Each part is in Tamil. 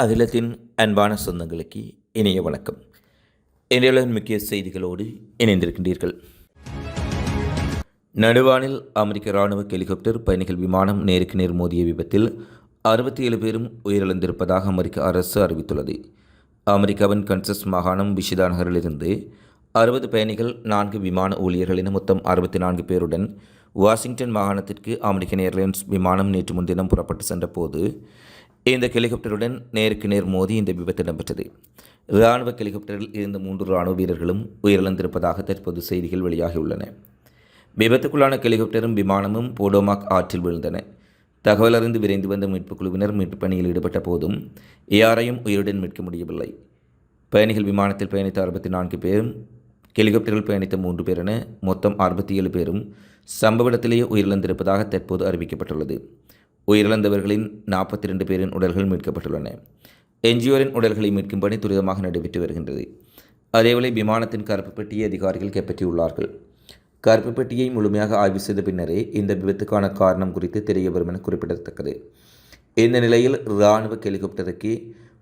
அகிலத்தின் அன்பான சொந்தங்களுக்கு இணைய வணக்கம். இன்றைய முக்கிய செய்திகளோடு இணைந்திருக்கின்றீர்கள். நடுவானில் அமெரிக்க இராணுவ ஹெலிகாப்டர் பயணிகள் விமானம் நேருக்கு நேர் மோதிய விபத்தில் அறுபத்தி ஏழு பேரும் உயிரிழந்திருப்பதாக அமெரிக்க அரசு அறிவித்துள்ளது. அமெரிக்காவின் கன்சஸ் மாகாணம் விஷிதா நகரிலிருந்து அறுபது பயணிகள் நான்கு விமான ஊழியர்கள் என மொத்தம் அறுபத்தி நான்கு பேருடன் வாஷிங்டன் மாகாணத்திற்கு அமெரிக்கன் ஏர்லைன்ஸ் விமானம் நேற்று முன்தினம் புறப்பட்டு சென்றபோது இந்த ஹெலிகாப்டருடன் நேருக்கு நேர் மோதி இந்த விபத்து இடம்பெற்றது. இராணுவ ஹெலிகாப்டரில் இருந்த மூன்று இராணுவ வீரர்களும் உயிரிழந்திருப்பதாக தற்போது செய்திகள் வெளியாகியுள்ளன. விபத்துக்குள்ளான ஹெலிகாப்டரும் விமானமும் போடோமாக் ஆற்றில் விழுந்தன. தகவல் அறிந்து விரைந்து வந்த மீட்புக் குழுவினர் மீட்புப் பணியில் ஈடுபட்ட போதும் யாரையும் உயிருடன் மீட்க முடியவில்லை. பயணிகள் விமானத்தில் பயணித்த அறுபத்தி நான்கு பேரும் ஹெலிகாப்டரில் பயணித்த மூன்று பேர் என மொத்தம் அறுபத்தி ஏழு பேரும் சம்பவ இடத்திலேயே உயிரிழந்திருப்பதாக தற்போது அறிவிக்கப்பட்டுள்ளது. உயிரிழந்தவர்களின் நாற்பத்தி ரெண்டு பேரின் உடல்கள் மீட்கப்பட்டுள்ளன. என்ஜிஓரின் உடல்களை மீட்கும் பணி துரிதமாக நடைபெற்று வருகின்றது. அதேவேளை விமானத்தின் கருப்பு பெட்டியை அதிகாரிகள் கைப்பற்றியுள்ளார்கள். கருப்பு பெட்டியை முழுமையாக ஆய்வு செய்த பின்னரே இந்த விபத்துக்கான காரணம் குறித்து தெரிய வரும் என குறிப்பிடத்தக்கது. இந்த நிலையில் இராணுவ ஹெலிகாப்டருக்கு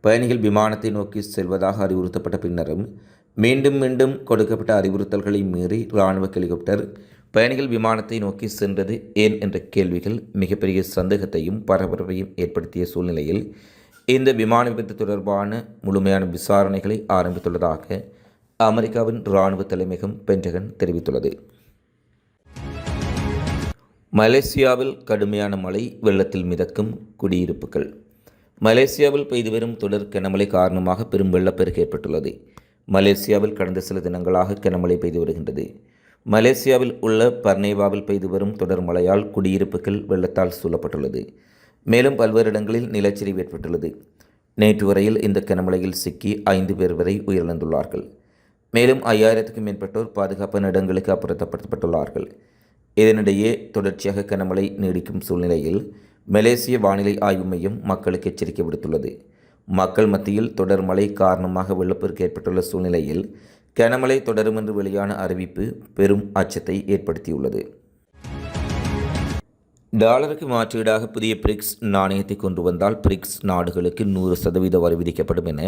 பயணிகள் விமானத்தை நோக்கி செல்வதாக அறிவுறுத்தப்பட்ட பின்னரும் மீண்டும் மீண்டும் கொடுக்கப்பட்ட அறிவுறுத்தல்களை மீறி இராணுவ ஹெலிகாப்டர் பயணிகள் விமானத்தை நோக்கி சென்றது ஏன் என்ற கேள்விகள் மிகப்பெரிய சந்தேகத்தையும் பரபரப்பையும் ஏற்படுத்திய சூழ்நிலையில் இந்த விமான விபத்து தொடர்பான முழுமையான விசாரணைகளை ஆரம்பித்துள்ளதாக அமெரிக்காவின் இராணுவ தலைமையகம் பென்டகன் தெரிவித்துள்ளது. மலேசியாவில் கடுமையான மழை வெள்ளத்தில் மிதக்கும் குடியிருப்புகள். மலேசியாவில் பெய்து வரும் தொடர் கனமழை காரணமாக பெரும் வெள்ளப்பெருக்கு ஏற்பட்டுள்ளது. மலேசியாவில் கடந்த சில தினங்களாக கனமழை பெய்து வருகின்றது. மலேசியாவில் உள்ள பர்னேவாவில் பெய்து வரும் தொடர் மழையால் குடியிருப்புகள் வெள்ளத்தால் சூழப்பட்டுள்ளது. மேலும் பல்வேறு இடங்களில் நிலச்சரிவு ஏற்பட்டுள்ளது. நேற்று வரையில் இந்த கனமழையில் சிக்கி ஐந்து பேர் வரை உயிரிழந்துள்ளார்கள். மேலும் ஐயாயிரத்துக்கும் மேற்பட்டோர் பாதுகாப்பான இடங்களுக்கு அப்புறப்படுத்தப்பட்டுள்ளார்கள். இதனிடையே தொடர்ச்சியாக கனமழை நீடிக்கும் சூழ்நிலையில் மலேசிய வானிலை ஆய்வு மையம் மக்களுக்கு எச்சரிக்கை விடுத்துள்ளது. மக்கள் மத்தியில் தொடர் மழை காரணமாக வெள்ளப்பெருக்கு ஏற்பட்டுள்ள சூழ்நிலையில் கனமழை தொடரும் என்று வெளியான அறிவிப்பு பெரும் அச்சத்தை ஏற்படுத்தியுள்ளது. டாலருக்கு மாற்றீடாக புதிய பிரிக்ஸ் நாணயத்தை கொண்டு வந்தால் பிரிக்ஸ் நாடுகளுக்கு நூறு சதவீத வரி விதிக்கப்படும் என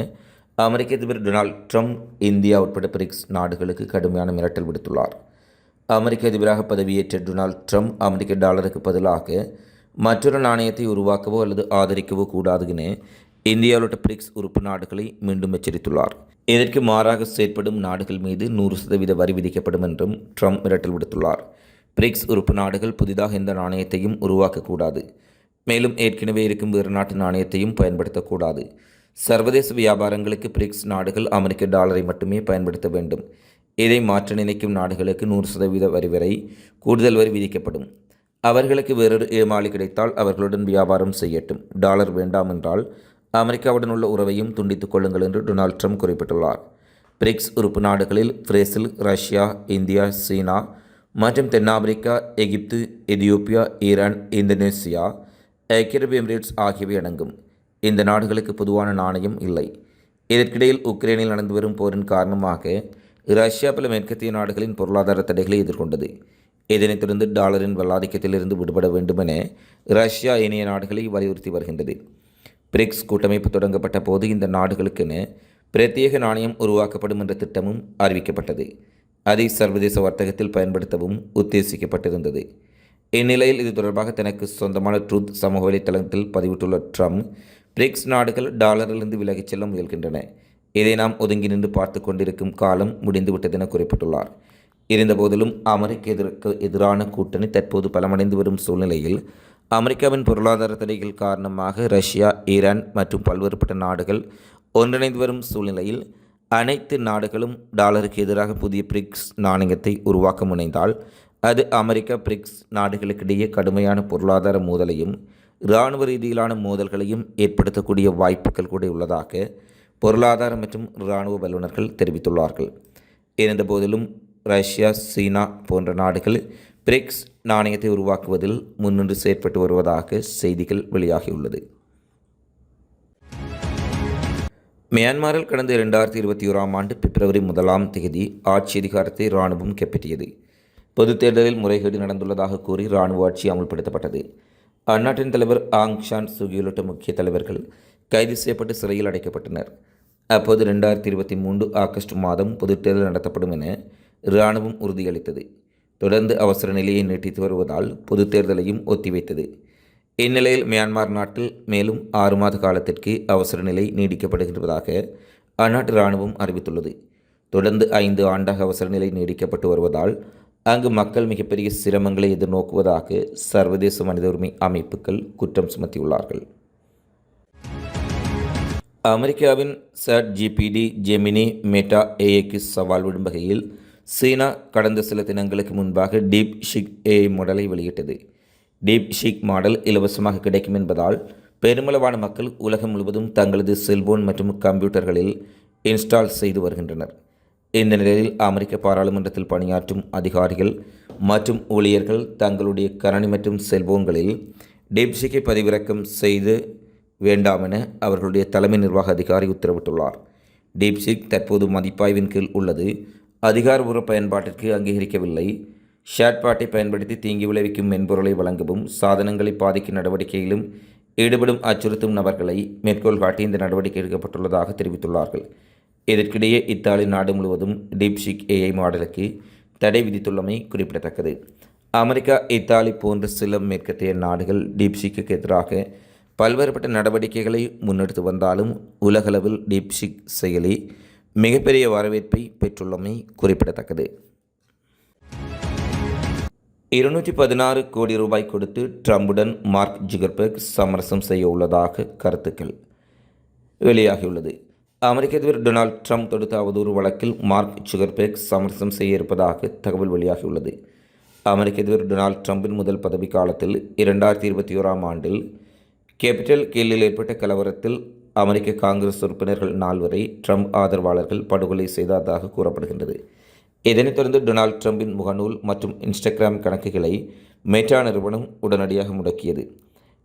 அமெரிக்க அதிபர் டொனால்ட் ட்ரம்ப் இந்தியா உட்பட பிரிக்ஸ் நாடுகளுக்கு கடுமையான மிரட்டல் விடுத்துள்ளார். அமெரிக்க அதிபராக பதவியேற்ற டொனால்ட் ட்ரம்ப் அமெரிக்க டாலருக்கு பதிலாக மற்றொரு நாணயத்தை உருவாக்கவோ அல்லது ஆதரிக்கவோ கூடாது என இந்தியா உள்ளிட்ட பிரிக்ஸ் உறுப்பு நாடுகளை மீண்டும் எச்சரித்துள்ளார். இதற்கு மாறாக செயற்படும் நாடுகள் மீது நூறு சதவீத வரி விதிக்கப்படும் என்றும் ட்ரம்ப் மிரட்டல் விடுத்துள்ளார். பிரிக்ஸ் உறுப்பு நாடுகள் புதிதாக இந்த நாணயத்தையும் உருவாக்கக்கூடாது. மேலும் ஏற்கனவே இருக்கும் வேறு நாட்டு நாணயத்தையும் பயன்படுத்தக்கூடாது. சர்வதேச வியாபாரங்களுக்கு பிரிக்ஸ் நாடுகள் அமெரிக்க டாலரை மட்டுமே பயன்படுத்த வேண்டும். இதை மாற்ற நினைக்கும் நாடுகளுக்கு நூறு சதவீத வரி வரை கூடுதல் வரி விதிக்கப்படும். அவர்களுக்கு வேறொரு ஏமாளி கிடைத்தால் அவர்களுடன் வியாபாரம் செய்யட்டும். டாலர் வேண்டாம் என்றால் அமெரிக்காவுடன் உள்ள உறவையும் துண்டித்துக் கொள்ளுங்கள் என்று டொனால்ட் ட்ரம்ப் குறிப்பிட்டுள்ளார். பிரிக்ஸ் உறுப்பு நாடுகளில் பிரேசில் ரஷ்யா இந்தியா சீனா மற்றும் தென்னாப்பிரிக்கா எகிப்து எதியோப்பியா ஈரான் இந்தோனேசியா ஐக்கிய அரபு எமிரேட்ஸ் ஆகியவை அடங்கும். இந்த நாடுகளுக்கு பொதுவான நாணயம் இல்லை. இதற்கிடையில் உக்ரைனில் நடந்து வரும் போரின் காரணமாக ரஷ்யா பல மேற்கத்திய நாடுகளின் பொருளாதார தடைகளை எதிர்கொண்டது. இதனைத் தொடர்ந்து டாலரின் வல்லாதிக்கத்திலிருந்து விடுபட வேண்டுமென ரஷ்யா இணைய நாடுகளை வலியுறுத்தி வருகின்றது. பிரிக்ஸ் கூட்டமைப்பு தொடங்கப்பட்ட போது இந்த நாடுகளுக்கென பிரத்யேக நாணயம் உருவாக்கப்படும் என்ற திட்டமும் அறிவிக்கப்பட்டது. அதை சர்வதேச வர்த்தகத்தில் பயன்படுத்தவும் உத்தேசிக்கப்பட்டிருந்தது. இந்நிலையில் இது தொடர்பாக தனக்கு சொந்தமான ட்ரூத் சமூக வலைத்தளத்தில் பதிவிட்டுள்ள ட்ரம்ப் பிரிக்ஸ் நாடுகள் டாலரிலிருந்து விலகிச் செல்ல முயல்கின்றன. இதை நாம் ஒதுங்கி நின்று பார்த்து கொண்டிருக்கும் காலம் முடிந்துவிட்டதென குறிப்பிட்டுள்ளார். இருந்தபோதிலும் அமெரிக்க எதிர்க்கு எதிரான கூட்டணி தற்போது பலமடைந்து வரும் சூழ்நிலையில் அமெரிக்காவின் பொருளாதார தடைகள் காரணமாக ரஷ்யா ஈரான் மற்றும் பல்வேறுபட்ட நாடுகள் ஒன்றிணைந்து வரும் சூழ்நிலையில் அனைத்து நாடுகளும் டாலருக்கு எதிராக புதிய பிரிக்ஸ் நாணயத்தை உருவாக்க முனைந்தால் அது அமெரிக்கா பிரிக்ஸ் நாடுகளுக்கிடையே கடுமையான பொருளாதார மோதலையும் இராணுவ ரீதியிலான மோதல்களையும் ஏற்படுத்தக்கூடிய வாய்ப்புகள் கூட உள்ளதாக பொருளாதார மற்றும் இராணுவ வல்லுநர்கள் தெரிவித்துள்ளார்கள். இருந்தபோதிலும் ரஷ்யா சீனா போன்ற நாடுகள் பிரிக்ஸ் நாணயத்தை உருவாக்குவதில் முன்னின்று செயற்பட்டு வருவதாக செய்திகள் வெளியாகியுள்ளது. மியான்மரில் கடந்த இரண்டாயிரத்தி இருபத்தி ஓராம் ஆண்டு பிப்ரவரி முதலாம் தேதி ஆட்சி அதிகாரத்தை இராணுவம் கைப்பற்றியது. பொது தேர்தலில் முறைகேடு நடந்துள்ளதாக கூறி இராணுவ ஆட்சி அமுல்படுத்தப்பட்டது. அந்நாட்டின் தலைவர் ஆங் ஷான் சுகி உள்ளிட்ட முக்கிய தலைவர்கள் கைது செய்யப்பட்டு சிறையில் அடைக்கப்பட்டனர். அப்போது ரெண்டாயிரத்தி இருபத்தி மூன்று ஆகஸ்ட் மாதம் பொது தேர்தல் நடத்தப்படும் என இராணுவம் உறுதியளித்தது. தொடர்ந்து அவசர நிலையை நீட்டித்து வருவதால் பொதுத் தேர்தலையும் ஒத்திவைத்தது. இந்நிலையில் மியான்மர் நாட்டில் மேலும் ஆறு மாத காலத்திற்கு அவசர நிலை நீடிக்கப்படுகின்றதாக அந்நாட்டு இராணுவம் அறிவித்துள்ளது. தொடர்ந்து ஐந்து ஆண்டாக அவசர நிலை நீடிக்கப்பட்டு வருவதால் அங்கு மக்கள் மிகப்பெரிய சிரமங்களை எதிர்நோக்குவதாக சர்வதேச மனித உரிமை அமைப்புகள் குற்றம் சுமத்தியுள்ளார்கள். அமெரிக்காவின் சட் ஜிபிடி ஜெமினி மெட்டா ஏஏக்கு சவால் விடும் வகையில் சீனா கடந்த சில தினங்களுக்கு முன்பாக டீப் ஷிக் ஏஐ மாடலை வெளியிட்டது. டீப் ஷிக் மாடல் இலவசமாக கிடைக்கும் என்பதால் பெருமளவான மக்கள் உலகம் முழுவதும் தங்களது செல்போன் மற்றும் கம்ப்யூட்டர்களில் இன்ஸ்டால் செய்து வருகின்றனர். இந்த நிலையில் அமெரிக்க பாராளுமன்றத்தில் பணியாற்றும் அதிகாரிகள் மற்றும் ஊழியர்கள் தங்களுடைய கணனி மற்றும் செல்போன்களில் டீப்ஷிக்கை பதிவிறக்கம் செய்து வேண்டாம் என அவர்களுடைய தலைமை நிர்வாக அதிகாரி உத்தரவிட்டுள்ளார். டீப்ஷிக் தற்போது மதிப்பாய்வின் கீழ் உள்ளது. அதிகாரபூர்வ பயன்பாட்டிற்கு அங்கீகரிக்கவில்லை. ஷேட்பாட்டை பயன்படுத்தி தீங்கி விளைவிக்கும் மென்பொருளை வழங்கவும் சாதனங்களை பாதிக்கும் நடவடிக்கையிலும் ஈடுபடும் அச்சுறுத்தும் நபர்களை மேற்கோள் காட்டி இந்த நடவடிக்கை எடுக்கப்பட்டுள்ளதாக தெரிவித்துள்ளார்கள். இதற்கிடையே இத்தாலி நாடு முழுவதும் டீப்ஷிக் ஏஐ மாடலுக்கு தடை விதித்துள்ளமை குறிப்பிடத்தக்கது. அமெரிக்கா இத்தாலி போன்ற சில மேற்கத்திய நாடுகள் டீப்ஷிக்கு எதிராக பல்வேறுபட்ட நடவடிக்கைகளை முன்னெடுத்து வந்தாலும் உலகளவில் டீப்ஷிக் செயலி மிகப்பெரிய வரவேற்பை பெற்றுள்ளமை குறிப்பிடத்தக்கது. இருநூற்றி பதினாறு கோடி ரூபாய் கொடுத்து ட்ரம்புடன் மார்க் ஜுகர்பர்க் சமரசம் செய்ய உள்ளதாக கருத்துக்கள் வெளியாகியுள்ளது. அமெரிக்க அதிபர் டொனால்ட் ட்ரம்ப் தொடுத்த அவதூறு வழக்கில் மார்க் ஜுகர்பேக் சமரசம் செய்ய இருப்பதாக தகவல் வெளியாகியுள்ளது. அமெரிக்க அதிபர் டொனால்ட் ட்ரம்பின் முதல் பதவி காலத்தில் இரண்டாயிரத்தி இருபத்தி ஓராம் ஆண்டில் கேபிட்டல் கீழில் ஏற்பட்ட கலவரத்தில் அமெரிக்க காங்கிரஸ் உறுப்பினர்கள் நால்வரை ட்ரம்ப் ஆதரவாளர்கள் படுகொலை செய்ததாக கூறப்படுகின்றது. இதனைத் தொடர்ந்து டொனால்ட் ட்ரம்பின் முகநூல் மற்றும் இன்ஸ்டாகிராம் கணக்குகளை மெட்டா நிறுவனம் உடனடியாக முடக்கியது.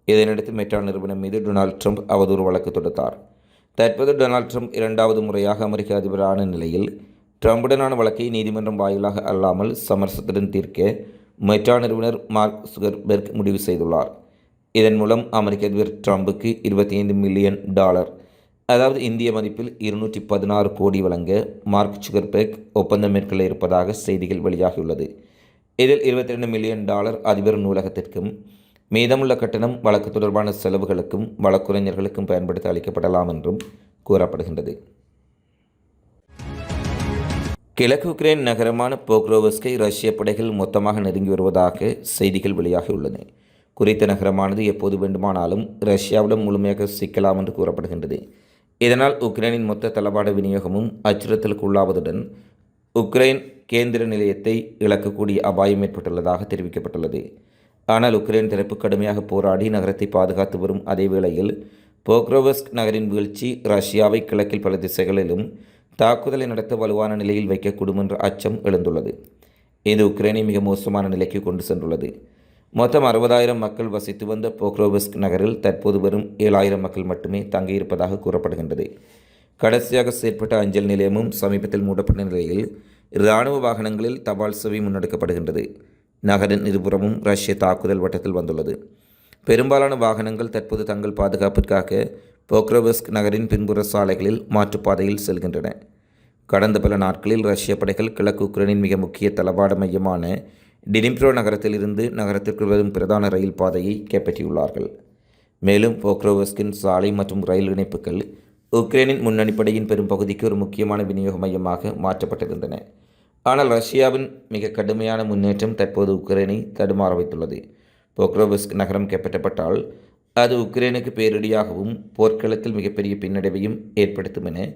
இதனையடுத்து மெட்டா நிறுவனம் மீது டொனால்ட் ட்ரம்ப் அவதூறு வழக்கு தொடுத்தார். தற்போது டொனால்ட் ட்ரம்ப் இரண்டாவது முறையாக அமெரிக்க அதிபரான நிலையில் ட்ரம்புடனான வழக்கை நீதிமன்றம் வாயிலாக அல்லாமல் சமரசத்துடன் தீர்க்க மெட்டா நிறுவனர் மார்க் சுகர்பெர்க் முடிவு செய்துள்ளார். இதன் மூலம் அமெரிக்க அதிபர் ட்ரம்புக்கு இருபத்தி ஐந்து மில்லியன் டாலர் அதாவது இந்திய மதிப்பில் இருநூற்றி பதினாறு கோடி வழங்க மார்க் சுகர்பேக் ஒப்பந்தம் மேற்கொள்ள இருப்பதாக செய்திகள் வெளியாகியுள்ளது. இதில் இருபத்தி ரெண்டு மில்லியன் டாலர் அதிபர் நூலகத்திற்கும் மீதமுள்ள கட்டணம் வழக்கு தொடர்பான செலவுகளுக்கும் வழக்குரைஞர்களுக்கும் பயன்படுத்த அளிக்கப்படலாம் என்றும் கூறப்படுகின்றது. கிழக்கு உக்ரைன் நகரமான போக்ரோவஸ்கை ரஷ்ய படைகள் மொத்தமாக நெருங்கி வருவதாக செய்திகள் வெளியாகியுள்ளன. குறித்த நகரமானது எப்போது வேண்டுமானாலும் ரஷ்யாவிடம் முழுமையாக சிக்கலாம் என்று கூறப்படுகின்றது. இதனால் உக்ரைனின் மொத்த தளபாட விநியோகமும் அச்சுறுத்தலுக்கு உள்ளாவதுடன் உக்ரைன் கேந்திர நிலையத்தை இழக்கக்கூடிய அபாயம் ஏற்பட்டுள்ளதாக தெரிவிக்கப்பட்டுள்ளது. ஆனால் உக்ரைன் தரப்பு கடுமையாக போராடி நகரத்தை பாதுகாத்து வரும் அதே வேளையில் போக்ரோவஸ்க் நகரின் வீழ்ச்சி ரஷ்யாவை கிழக்கில் பல திசைகளிலும் தாக்குதலை நடத்த வலுவான நிலையில் வைக்கக்கூடும் என்ற அச்சம் எழுந்துள்ளது. இது உக்ரைனை மிக மோசமான நிலைக்கு கொண்டு சென்றுள்ளது. மொத்தம் அறுபதாயிரம் மக்கள் வசித்து வந்த போக்ரோவஸ்க் நகரில் தற்போது வரும் ஏழாயிரம் மக்கள் மட்டுமே தங்கியிருப்பதாக கூறப்படுகின்றது. கடைசியாக செயற்பட்ட அஞ்சல் நிலையமும் சமீபத்தில் மூடப்பட்ட நிலையில் இராணுவ வாகனங்களில் தபால் சேவை முன்னெடுக்கப்படுகின்றது. நகரின் இருபுறமும் ரஷ்ய தாக்குதல் வட்டத்தில் வந்துள்ளது. பெரும்பாலான வாகனங்கள் தற்போது தங்கள் பாதுகாப்பிற்காக போக்ரோவஸ்க் நகரின் பின்புற சாலைகளில் மாற்றுப்பாதையில் செல்கின்றன. கடந்த பல நாட்களில் ரஷ்ய படைகள் கிழக்கு உக்ரைனின் மிக முக்கிய தளபாட மையமான டினிப்ரோ நகரத்திலிருந்து நகரத்திற்கு வரும் பிரதான ரயில் பாதையை கைப்பற்றியுள்ளார்கள். மேலும் போக்ரோவஸ்கின் சாலை மற்றும் ரயில் இணைப்புகள் உக்ரைனின் முன்னணிப்படையின் பெரும் பகுதிக்கு ஒரு முக்கியமான விநியோக மையமாக மாற்றப்பட்டிருந்தன. ஆனால் ரஷ்யாவின் மிக கடுமையான முன்னேற்றம் தற்போது உக்ரைனை தடுமாற வைத்துள்ளது. போக்ரோவஸ்க் நகரம் கைப்பற்றப்பட்டால் அது உக்ரைனுக்கு பேரிடியாகவும் போர்க்களத்தில் மிகப்பெரிய பின்னடைவையும் ஏற்படுத்தும் என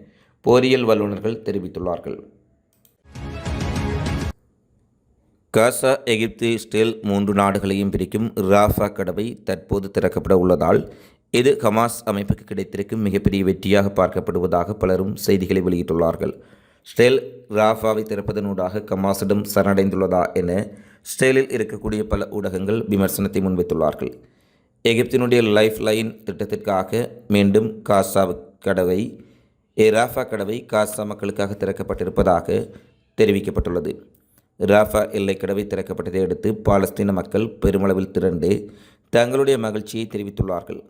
போரியல் வல்லுநர்கள் தெரிவித்துள்ளார்கள். காசா எகிப்து இஸ்ரேல் மூன்று நாடுகளையும் பிரிக்கும் ராஃபா கடவை தற்போது திறக்கப்பட உள்ளதால் இது ஹமாஸ் அமைப்புக்கு கிடைத்திருக்கும் மிகப்பெரிய வெற்றியாக பார்க்கப்படுவதாக பலரும் செய்திகளை வெளியிட்டுள்ளார்கள். ஸ்டேல் ராஃபாவை திறப்பதனூடாக கமாசிடம் சரணடைந்துள்ளதா என ஸ்டேலில் இருக்கக்கூடிய பல ஊடகங்கள் விமர்சனத்தை முன்வைத்துள்ளார்கள். எகிப்தினுடைய லைஃப் லைன் திட்டத்திற்காக மீண்டும் காசா கடவை ராஃபா கடவை காசா மக்களுக்காக திறக்கப்பட்டிருப்பதாக தெரிவிக்கப்பட்டுள்ளது. ராஃபா எல்லைக் கடவை திறக்கப்பட்டதை அடுத்து பாலஸ்தீன மக்கள் பெருமளவில் திரண்டு தங்களுடைய மகிழ்ச்சியை தெரிவித்துள்ளார்கள்.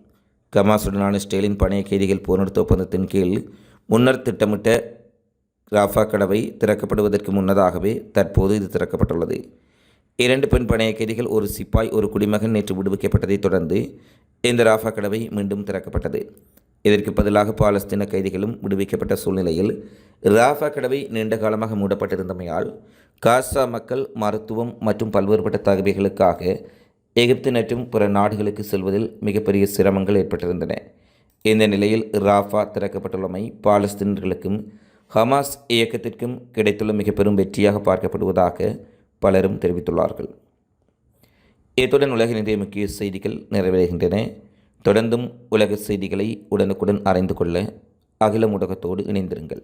கமாசுடனான ஸ்டேலின் பணைய கைதிகள் போர்நிறுத்த ஒப்பந்தத்தின் கீழ் முன்னர் திட்டமிட்ட ராஃபா கடவை திறக்கப்படுவதற்கு முன்னதாகவே தற்போது இது திறக்கப்பட்டுள்ளது. இரண்டு பெண் பணைய கைதிகள் ஒரு சிப்பாய் ஒரு குடிமகன் நேற்று விடுவிக்கப்பட்டதைத் தொடர்ந்து இந்த ராஃபா கடவை மீண்டும் திறக்கப்பட்டது. இதற்கு பதிலாக பாலஸ்தீன கைதிகளும் விடுவிக்கப்பட்ட சூழ்நிலையில் ராஃபா கடவை நீண்ட காலமாக மூடப்பட்டிருந்தமையால் காசா மக்கள் மருத்துவம் மற்றும் பல்வேறுபட்ட தகவல்களுக்காக எகிப்து மற்றும் பிற நாடுகளுக்கு செல்வதில் மிகப்பெரிய சிரமங்கள் ஏற்பட்டிருந்தன. இந்த நிலையில் ராஃபா திறக்கப்பட்டுள்ளமை பாலஸ்தீனர்களுக்கும் ஹமாஸ் இயக்கத்திற்கும் கிடைத்துள்ள மிக பெரும் வெற்றியாக பார்க்கப்படுவதாக பலரும் தெரிவித்துள்ளார்கள். இத்துடன் உலகின் இன்றைய முக்கிய செய்திகள் நிறைவேறுகின்றன தொடர்ந்தும் உலக செய்திகளை உடனுக்குடன் அறிந்து கொள்ள அகில ஊடகத்தோடு இணைந்திருங்கள்.